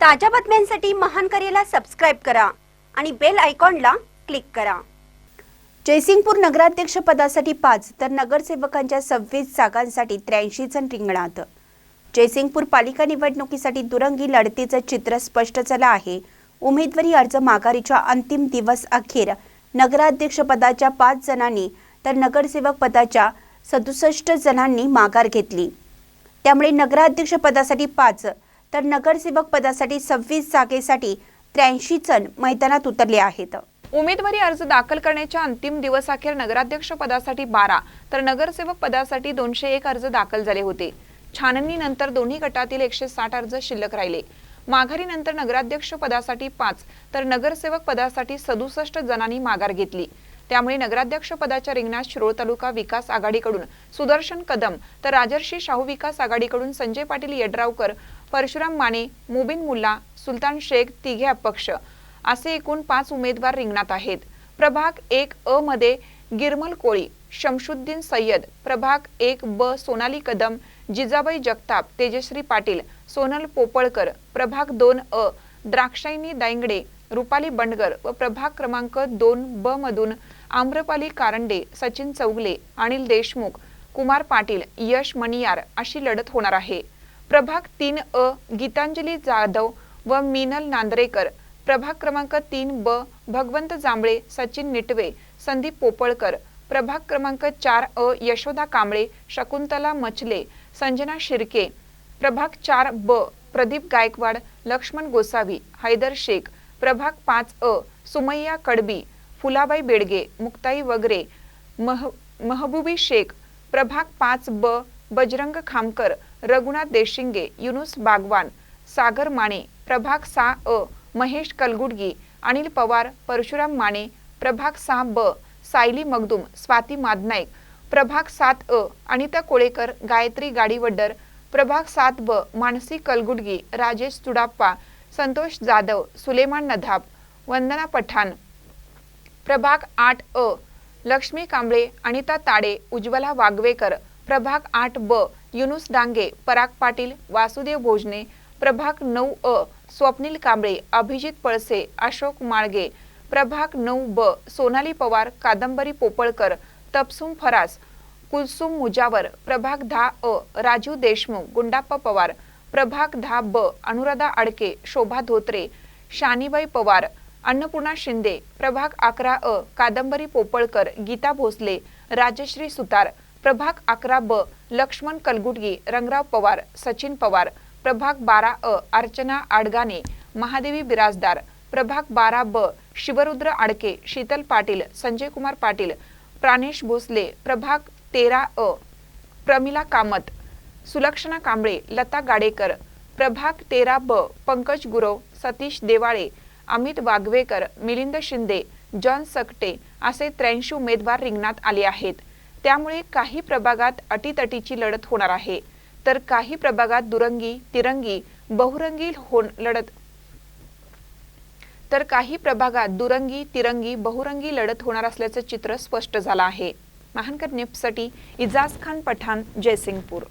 ताज्या बातम्यांसाठी महान करेला सबस्क्राईब करा आणि बेल आयकॉनला क्लिक करा. जयसिंगपूर नगराध्यक्ष पदासाठी पाच तर नगरसेवकांच्या सव्वीस जागांसाठी त्र्याऐंशी जण रिंगणात. जयसिंगपूर पालिका निवडणुकीसाठी दुरंगी लढतीचं चित्र स्पष्ट झालं आहे. उमेदवारी अर्ज माघारीच्या अंतिम दिवस अखेर नगराध्यक्ष पदाच्या पाच जणांनी तर नगरसेवक पदाच्या सदुसष्ट जणांनी माघार घेतली. त्यामुळे नगराध्यक्ष पदासाठी पाच तर नगरसेवक पदासाठी सव्वीस जागेसाठी त्र्याऐंशी जण मैदानात उतरले आहेत. उमेदवारी अर्ज दाखल करण्याच्या अंतिम दिवसाखेर नगराध्यक्ष पदासाठी बारा तर नगरसेवक पदासाठी दोनशे एक अर्ज दाखल झाले होते. छाननीनंतर दोन्ही गटातील एकशे साठ अर्ज शिल्लक राहिले. माघारीनंतर नगराध्यक्ष पदासाठी पाच तर नगरसेवक पदासाठी सदुसष्ट जणांनी माघार घेतली. त्यामुळे नगराध्यक्ष पदाच्या रिंगणात शिरोळ तालुका विकास आघाडीकडून सुदर्शन कदम तर राजर्षी शाहू विकास आघाडीकडून संजय पाटील यड्रावकर परशुराम माने मुबिन मुल्ला सुलतान शेख तिघे अपक्ष असे एकूण पाच उमेदवार रिंगणात आहेत. प्रभाग एक अ मध्ये गिरमल कोळी शमशुद्दीन सय्यद प्रभाग एक ब सोनाली कदम जिजाबाई जगताप तेजश्री पाटील सोनल पोपळकर प्रभाग दोन अ द्राक्षायणी दायंगडे रुपाली बंडगर व प्रभाग क्रमांक दोन ब मधून आम्रपाली कारंडे सचिन चौगले अनिल देशमुख कुमार पाटील यश मणियार अशी लढत होणार आहे. प्रभाग तीन अ गीतांजली जाधव व मीनल नांदरेकर. प्रभाग क्रमांक तीन ब भगवंत जांभळे सचिन निटवे संदीप पोपळकर. प्रभाग क्रमांक चार अ यशोदा कांबळे शकुंतला मचले संजना शिर्के. प्रभाग चार ब प्रदीप गायकवाड लक्ष्मण गोसावी हैदर शेख. प्रभाग पाच अ सुमय्या कडबी फुलाबाई बेडगे मुक्ताई वगरे मह महबुबी शेख. प्रभाग पाच ब बजरंग खामकर. रघुनाथ देशिंगे युनुस बागवान सागर माने प्रभाग सा अ महेश कलगुडगी अनिल पवार परशुराम माने प्रभाग सहा ब सायली मगदुम स्वाती मादनाईक प्रभाग सात अ अनिता कोळेकर गायत्री गाडीवड्डर प्रभाग सात ब मानसी कलगुडगी राजेश चुडाप्पा संतोष जाधव सुलेमान नधाब वंदना पठाण प्रभाग आठ अ लक्ष्मी कांबळे अनिता ताडे उज्ज्वला वागवेकर प्रभाग आठ ब युनुस डांगे पराग पाटील वासुदेव भोजने प्रभाग नऊ अ स्वप्नील कांबळे अभिजित पळसे अशोक माळगे प्रभाग नऊ ब सोनाली पवार कादंबरी पोपळकर तपसुम फरास कुलसुम मुजावर प्रभाग दहा अ राजू देशमुख गुंडाप्पा पवार प्रभाग दहा ब अनुराधा आडके शोभा धोत्रे शानीबाई पवार अन्नपूर्णा शिंदे प्रभाग अकरा अ कादंबरी पोपळकर गीता भोसले राजश्री सुतार प्रभाग अकरा ब लक्ष्मण कलगुटगी रंगराव पवार सचिन पवार प्रभाग बारा अ अर्चना आडगाने महादेवी बिराजदार प्रभाग बारा ब शिवरुद्र आडके शीतल पाटील संजय कुमार पाटील प्राणेश भोसले प्रभाग तेरा अ प्रमिला कामत सुलक्षणा कांबळे लता गाडेकर प्रभाग तेरा ब पंकज गुरव सतीश देवाळे अमित वाघवेकर मिलिंद शिंदे जॉन सकटे असे त्र्याऐंशी उमेदवार रिंगणात आले आहेत. त्यामुळे काही प्रभागात अटीतटीची लढत होणार आहे. तर काही प्रभागात दुरंगी तिरंगी बहुरंगी लढत. तर काही प्रभागात दुरंगी तिरंगी बहुरंगी लढत होणार असल्याचं चित्र स्पष्ट झालं आहे. महानकर नेपसाठी इजाज खान पठाण जयसिंगपूर.